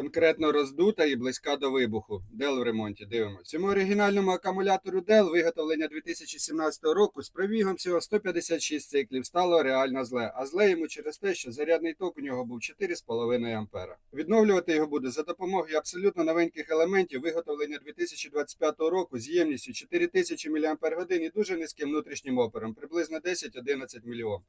конкретно роздута і близька до вибуху. Dell в ремонті. Дивимося. Цьому оригінальному акумулятору Dell виготовлення 2017 року з пробігом всього 156 циклів стало реально зле. А зле йому через те, що зарядний ток у нього був 4,5 ампера. Відновлювати його буде за допомогою абсолютно новеньких елементів виготовлення 2025 року з ємністю 4000 мАч і дуже низьким внутрішнім опором, приблизно 10-11 мільйон.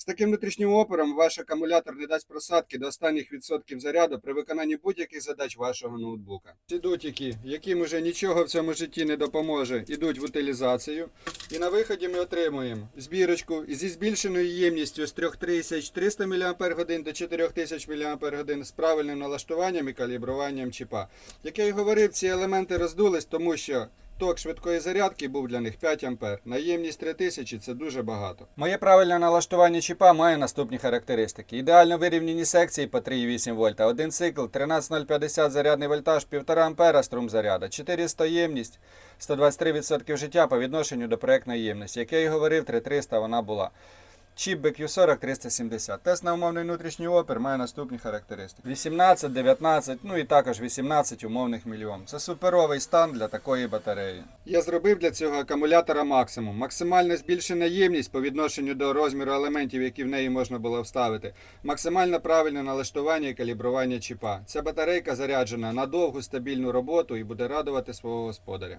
З таким внутрішнім опором ваш акумулятор не дасть просадки до останніх відсотків заряду при виконанні будь-яких задач вашого ноутбука. Ці дутики, яким уже нічого в цьому житті не допоможе, ідуть в утилізацію. І на виході ми отримуємо збірочку зі збільшеною ємністю з 3300 мАч до 4000 мАч з правильним налаштуванням і калібруванням чіпа. Як я й говорив, ці елементи роздулись, тому що Ток швидкої зарядки був для них 5 А. Наємність 3000 це дуже багато. Моє правильне налаштування чіпа має наступні характеристики. Ідеально вирівняні секції по 3,8 вольта, один цикл, 13050 зарядний вольтаж, 1,5 А струм заряда, 400 ємність, 123% життя по відношенню до проєктної ємності. Як я і говорив, 3300 вона була. Чіп BQ40 370. Тест на умовний внутрішній опір має наступні характеристики: 18, 19, ну і також 18 умовних мільйон. Це суперовий стан для такої батареї. Я зробив для цього акумулятора максимум. Максимально збільшена ємність по відношенню до розміру елементів, які в неї можна було вставити. Максимально правильне налаштування і калібрування чіпа. Ця батарейка заряджена на довгу стабільну роботу і буде радувати свого господаря.